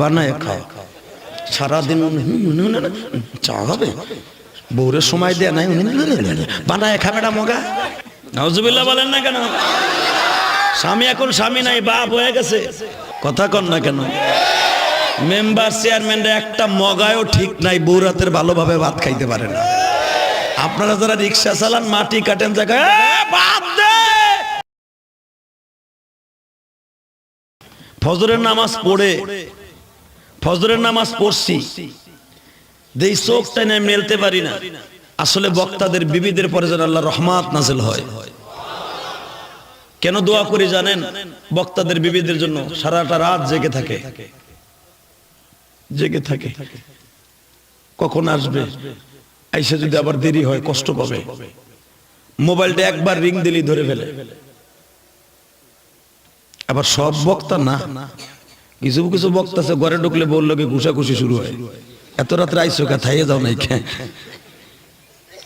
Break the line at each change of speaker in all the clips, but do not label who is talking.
বানায় খাও। সারাদিন চা হবে বউরের সময় দেয় নাই বানায় খাবে না মগা? নজুবিল্লাহ বলেন না কেন? স্বামী এখন স্বামী নাই, বাপ হয়ে গেছে। কথা কন না কেন? মেম্বার চেয়ারম্যানরা একটা মগায়ও ঠিক নাই বৌরাতের ভালোভাবে ভাত খাইতে পারে না। আপনারা যারা রিক্সা চালান, মাটি কাটেন জায়গায়! ফজরের নামাজ পড়ে ফজরের নামাজ পড়ছি। দেই চোখটা নিয়ে মেলতে পারি না। আসলে বক্তাদের বিবিদের পরে যেন আল্লাহ রহমাত নাজেল হয়। কেন দোয়া করি জানেন? বক্তাদের বিবিদের জন্য সারাটা রাত জেগে থাকে। জেগে থাকে। কখন আসবে? আইসা যদি আবার দেরি হয়, কষ্ট পাবে। মোবাইলটা একবার রিং দিলেই ধরে ফেলে। আবার সব বক্তা না। কিছু কিছু বক্তা আছে, ঘরে ঢুকলে বলল কি ঘুষাঘুষি শুরু হয়। এত রাত্রে আইসো কা যাও নাই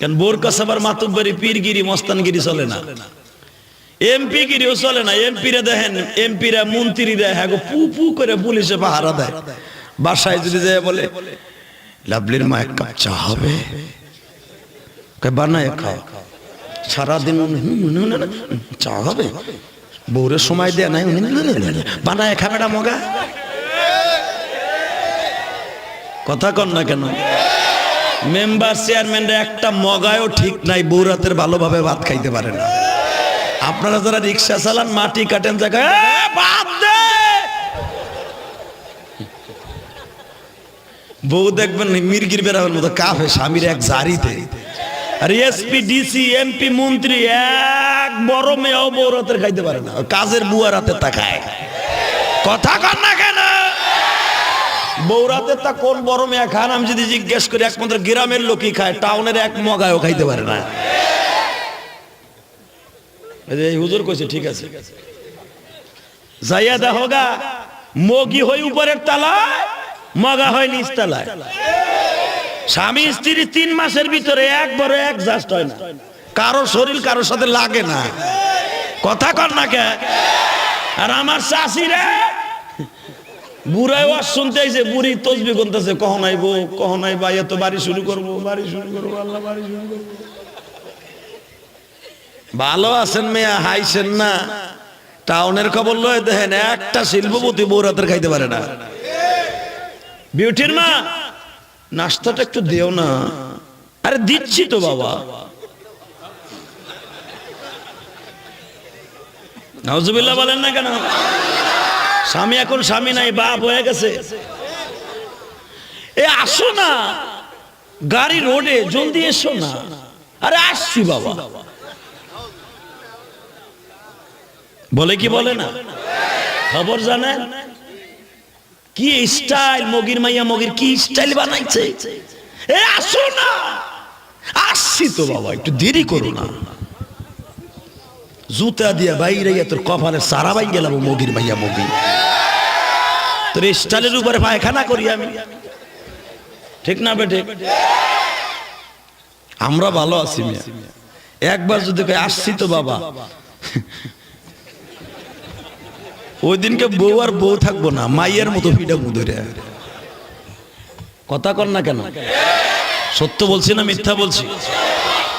কেন বোর কাছে পীরগিরি, মস্তানগিরি চলে না? এমপি গিরিও চলে না, এমপিরা দেখেন, এমপিরা হ্যাঁ পু পু করে পুলিশে পাহারা দেয়। বাসায় যদি যায় বলে লাভলির মা, এক কাপ চা হবে? বানায় খাও। সারাদিন চা হবে? বউরের সময় দেয় নাই বানায় খাবে না মগা? কথা কন না কেন? মেম্বার চেয়ারম্যানরা একটা মগায়ও ঠিক নাই বৌরাতের ভালোভাবে ভাত খাইতে পারে না। আপনারা যারা রিক্সা চালান মাটি কাটেন জায়গায় "এ, বউ দেখবেন মির্গির বেড়াবের মতো কাফে স্বামীর এক জারিতে। ডিসি, এমপি, মন্ত্রী এক বড় খাইতে পারে না। কাজের বুয়া কথা তা কোন বড় মেয়া খান আমি যদি জিজ্ঞেস করি, একমাত্র গ্রামের লোকই খায়, টাউনের এক মগায়ও খাইতে পারে না। এই হুজুর কইছে, ঠিক আছে। যাইয়া দেখো মগি হই উপরের তালায়, মগা হয় নিচ তালায়। স্বামী স্ত্রী তিন মাসের ভিতরে একবারে এক জাস্ট হয় না। কারও শরীর কারোর সাথে লাগে না। কথা কর না কে? আর আমার চাষিরা ভালো আছেন মেয়া, হাইছেন না। টাউনের খবর দেখেন একটা শিল্পপতি বৌরাতের খাইতে পারে না। বিউটির মা নাস্তাটা একটু দেও না। আরে দিচ্ছি তো বাবা। নজুবিল্লাহ বলেন না কেন? স্বামী এখন স্বামী নাই, বাপ হয়ে গেছে। এ আসো না। গাড়ি রোডে, জলদি এসো না। আরে আসছি বাবা। বলে কি বলে না? খবর জানেন? কি স্টাইল মগির মাইয়া মগির কি স্টাইল বানাইছে? এ আসো না। আসছি তো বাবা, একটু দেরি করো না। জুতা দিয়া বাইরে তোর কপালে সারা বাই গেলাম মগির মাইয়া মগি। তোর স্টাইলের উপরে পায়খানা করি আমি। ঠিক না বেটে আমরা ভালো আছি একবার যদি আসছি তো বাবা। ওই দিনকে বউ আর বউ থাকব না মাইয়ের মতো ফিটা ধরে। কথা কর না কেন? সত্য বলছি না মিথ্যা বলছি?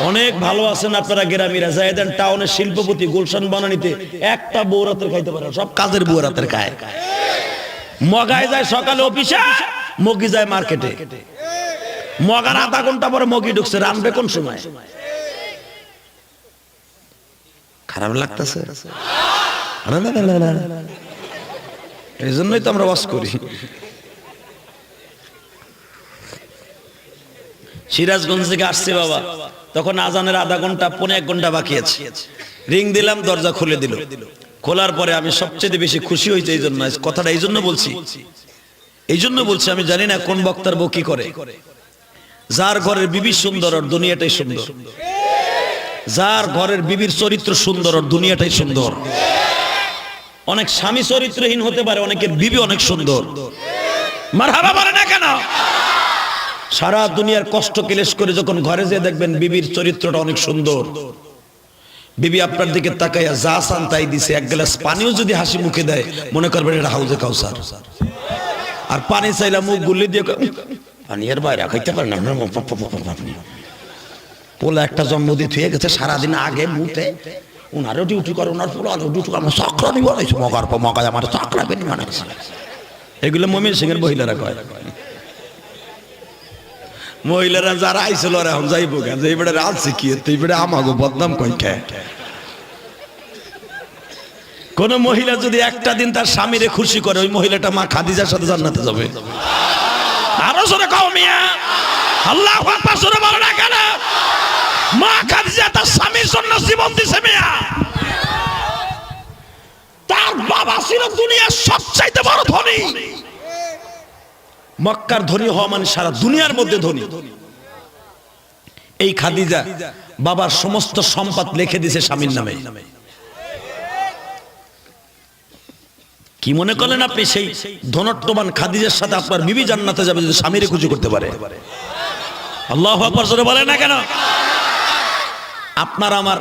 অনেক ভালো আছেন আপনারা গ্রামীরা জায়দান টাউনের শিল্পপতি গুলশান বানানিতে একটা বউ রাতের খাইতে পারে সব কাজের বউ রাতের খায়। মগায় যায় সকালে অফিসে মগি যায় মার্কেটে। মগার আধা ঘণ্টা পরে মগি ঢুকছে রানবে কোন সময়? খারাপ লাগতেছে। এই জন্যই তো আমরা ওয়াশ করি সিরাজগঞ্জ থেকে আসছে বাবা তখন আজানের আধা ঘণ্টা পৌনে এক ঘণ্টা বাকি আছে রিং দিলাম দরজা খুলে দিল খোলার পরে আমি সবচেয়ে বেশি খুশি হয়েছে এই জন্য কথাটা এই জন্য বলছি এই জন্য বলছি আমি জানি না কোন বক্তার বউ কি করে যার ঘরের বিবি সুন্দর আর দুনিয়াটাই সুন্দর যার ঘরের বিবির চরিত্র সুন্দর আর দুনিয়াটাই সুন্দর অনেক স্বামী চরিত্রহীন হতে পারে অনেকের বিবি অনেক সুন্দর সারা দুনিয়ার কষ্ট ক্লেশ করে যখন ঘরে যেয়ে দেখবেন বিবির চরিত্রটা অনেক সুন্দর বিবি আপনার দিকে তাকাইয়া যা চান তাই দিছে এক গ্লাস পানিও যদি হাসি মুখে দেয় মনে করবেন এটা হাউজে কাউসার আর পানি চাইলাম মুখ গুলি দিয়ে পানি বাইরে খাইতে পারে না পোলা একটা জন্মদিন থুয়ে গেছে সারাদিন আগে মুতে উনারও ডিউটি করে উনার পোলা ডিউটি আমার চাকরানি বানাইছে মগার পর মগায় আমার চাকরা বেনি বানাইছে এগুলো মমিন সিং এর মহিলারা কয়। মহিলারা যারা আইছিল এখন যাইব কেন? যে এইবারে রাত শিখিয়ে, তো এইবারে আমাগো বদনাম কই কে? কোন মহিলা যদি একটা দিন তার স্বামীরে খুশি করে, ওই মহিলাটা মা খাদিজার সাথে জান্নাতে যাবে। আরও জোরে কও মিয়া। আল্লাহ জোরে বলো না কেন? মা খাদিজা তার স্বামীর জন্য জীবন দিছে মিয়া। তার বাবা ছিল দুনিয়ার সবচাইতে বড় ধনী। মক্কার ধনী হওয়া মানে সারা দুনিয়ার মধ্যে ধনী। এই খাদিজা বাবার সমস্ত সম্পদ লিখে দিছে স্বামীর নামে। কি মনে করলেন আপনি সেই ধনট্টবান খাদিজার সাথে আপনার বিবি জান্নাতে যাবে যদি স্বামীরে খুশি করতে পারে? আল্লাহ আকবার জোরে বলে না কেন? আপনার আমার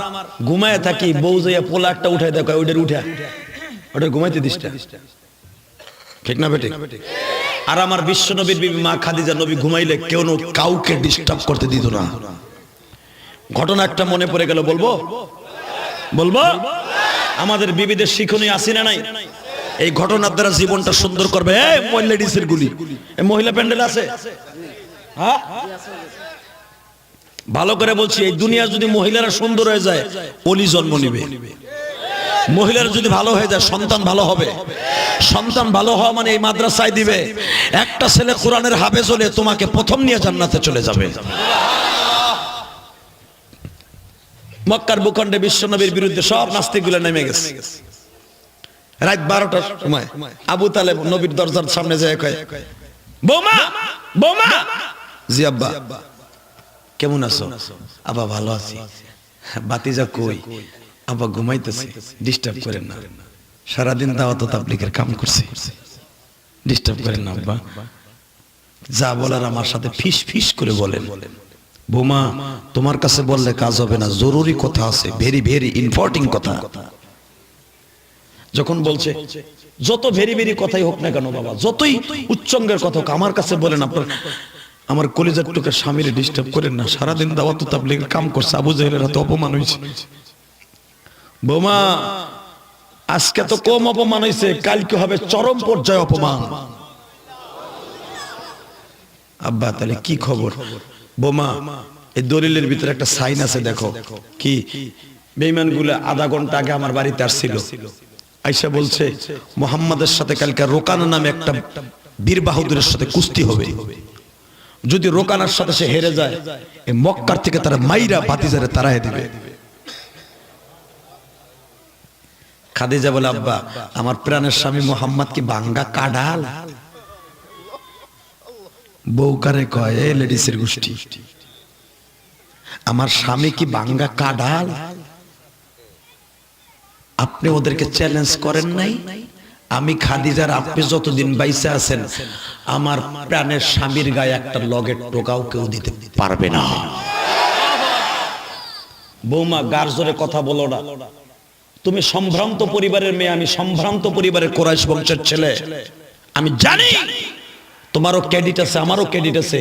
ঘুমায় থাকি, বউ যাইয়া পোলা একটা উঠাই দেখো ওইটার উঠা। ওটা ঘুমাইতে দিসটা ঠিক না বেটে? আর আমার বিশ্ব নবীর বিবি মা খাদিজা নবী ঘুমাইলে কেউ কাউকে ডিস্টার্ব করতে দিত না। ঘটনা একটা মনে পড়ে গেল, বলব? বলব? আমাদের বিবিদের শিখনই আসি না নাই? এই ঘটনার দ্বারা জীবনটা সুন্দর করবে। লেডিসের গুলি। মহিলা প্যান্ডেল আছে? হ্যাঁ? ভালো করে বলছি, এই দুনিয়া যদি মহিলারা সুন্দর হয়ে যায়, অলি জন্ম নিবে। মহিলারা যদি ভালো হয়ে যায়, সন্তান ভালো হবে। সন্তান ভালো হওয়া মানে এই মাদ্রাসায় দিবে, একটা ছেলে কোরআনের হাফেজ হলে তোমাকে প্রথম নিয়ে জান্নাতে চলে যাবে। মক্কার ভূখণ্ডে বিশ্বনবীর বিরুদ্ধে সব নাস্তিকগুলো নেমে গেছে। রাত বারোটার সময় আবু তালেব নবীর দরজার সামনে যায় বোমা, বৌমা! জি আব্বা কেমন আছো? আব্বা ভালো আছি। বাতিজা কই? আব্বা ঘুমাইতেছে ডিস্টার্ব করেন না। সারাদিন দাওয়াত তাবলিকের কাম করছে। ডিস্টার্ব করেন না, আব্বা। যা বলার আমার সাথে ফিস ফিস করে বলেন। বোমা, তোমার কাছে বললে কাজ হবে না, জরুরি কথা আছে ভেরি ভেরি ইম্পর্টিং কথা। যখন বলছে, যত ভেরি ভেরি কথাই হোক না কেন বাবা, যতই উচ্চঙ্গের কথা আমার কাছে বলেন আপনার আমার কলিজার টুকে স্বামীর ডিস্টার্ব করেন না। সারাদিন দাওয়াত তাবলিগের কাম করছে। আবু জাহেলের হাতে অপমান হয়েছে। বোমা, আজকে তো কম অপমান হয়েছে। কালকে হবে চরম পর্যায়ে অপমান। আব্বা, তাহলে কি খবর? বোমা, এই দলিলের ভিতরে একটা সাইন আছে, দেখো। কি? বেইমান আধা ঘণ্টা আগে আমার বাড়িতে আসছিল। আইসা বলছে, মোহাম্মদের সাথে কালকে রোকানা নামে একটা বীর বাহাদুরের সাথে কুস্তি হবে। যদি রোকানার সাথে সে হেরে যায়, এই মক্কার থেকে তারা মাইরা বাতিজারে তারাই দিবে। খাদিজা বলে, আব্বা, আমার প্রাণের স্বামী মোহাম্মদ কি বাঙ্গা কাডাল বউকারে কয়, এ লেডিসের গোষ্ঠী, আমার স্বামী কি বাঙ্গা কাডাল আপনি ওদেরকে চ্যালেঞ্জ করেন নাই? আমি খাদিজার আপনি যতদিন বাইসে আছেন, আমার প্রাণের স্বামীর গায়ে একটা লগের টোকাও কেউ দিতে পারবে না। বৌমা, গার জোরে কথা বলো না। তুমি সম্ভ্রান্ত পরিবারের মেয়ে, আমি সম্ভ্রান্ত পরিবারের কোরাইশ বংশের ছেলে। আমি জানি তোমারও ক্রেডিট আছে, আমারও ক্রেডিট আছে,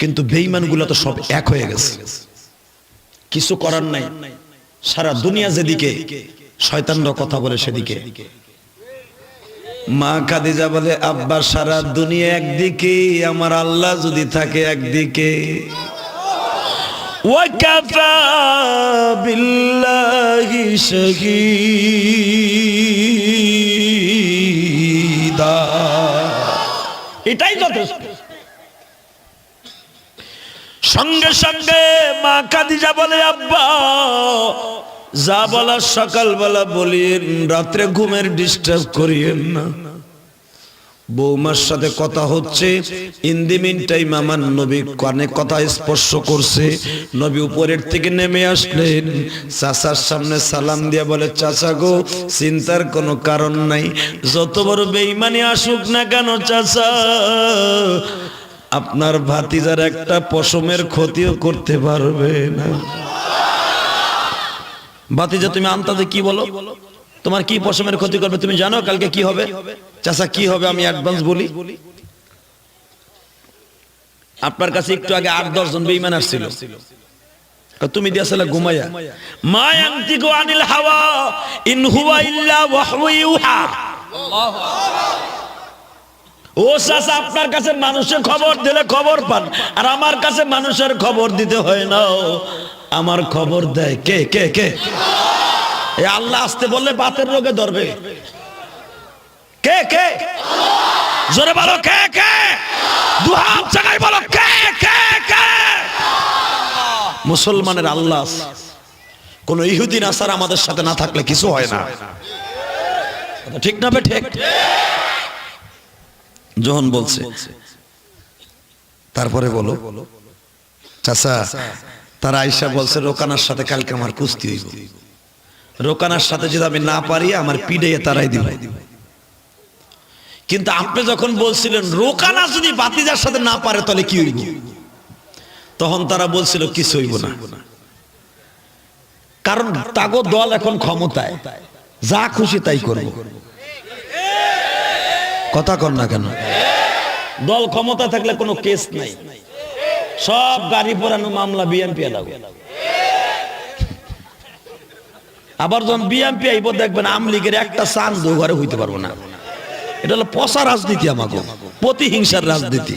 কিন্তু বেইমানগুলো তো সব এক হয়ে গেছে। কিছু করার নাই। সারা দুনিয়া যেদিকে, শয়তানরা কথা বলে সেদিকে। মা খাদিজা বলে, আব্বা, সারা দুনিয়া একদিকে, আমার আল্লাহ যদি থাকে একদিকে। এটাই যথেষ্ট। সঙ্গে সঙ্গে মা খাদিজা বলে, আব্বা যা বলা সকালবেলা বলিয়েন, রাত্রে ঘুমের ডিস্টার্ব করিয়েন না। বৌমার সাথে কথা হচ্ছে ইন দি মিন টাইম আমার নবী কানে কথা স্পর্শ করছে, নবী উপরের থেকে নেমে আসলেন। চাচার সামনে সালাম দিয়া বলে, চাচা গো, চিন্তার কোনো কারণ নাই, যত বড় বেইমানি আসুক না কেন চাচা? আপনার ভাতিজার একটা পশমের ক্ষতিও করতে পারবে না। ভাতিজা তুমি আন্তাজে কি বলো? তোমার কি পশমের ক্ষতি করবে তুমি জানো কালকে কি হবে? চাচা, কি হবে আমি অ্যাডভান্স বলি? আপনার কাছে একটু আগে আট, দশ জন বেইমান আসছিল। তুমি দিয়াছিলে ঘুমাইয়া মা আনিল হাওয়া, ইন হুয়া ইল্লা ওয়াহয়ু ইউহা। ও চাচা, আপনার কাছে মানুষের খবর দিলে খবর পান, আর আমার কাছে মানুষের খবর দিতে হয় না। আমার খবর দেয় কে কে কে? আল্লাহ আসতে বললে বাতের রোগে ধরবে। কে কে? জোরে বলো, কে কে? দু হাত জায়গায় বলো, কে কে কে? মুসলমানের আল্লাহ। কোন ইহুদিন, আসার আমাদের সাথে না থাকলে কিছু হয় না। ঠিক না বে ঠিক? যখন বলছে। তারপরে বলো, চাচা, তারা আইসা বলছে, রোকানার সাথে কালকে আমার কুস্তি হইব। রোকানার সাথে যদি আমি না পারি, আমার পিড়ে তারাই দিব। কিন্তু আপনি যখন বলছিলেন, রোকানা যদি বাতিজার সাথে না পারে, তাহলে কি হইব? তখন তারা বলছিল, কিছু হইব না। কারণ তাগো দল এখন ক্ষমতায়। যা খুশি তাই করব। কথা কর না কেন? দল ক্ষমতা থাকলে কোনো কেস নাই। সব গাড়ি পোড়ানো মামলা বিএনপি লাগবে আবার যখন বিএনপি আইব, দেখবেন আমলিগের একটা চান দু ঘরে হইতে পারব না। এটা হলো পচা রাজনীতি আমাকে প্রতিহিংসার রাজনীতি।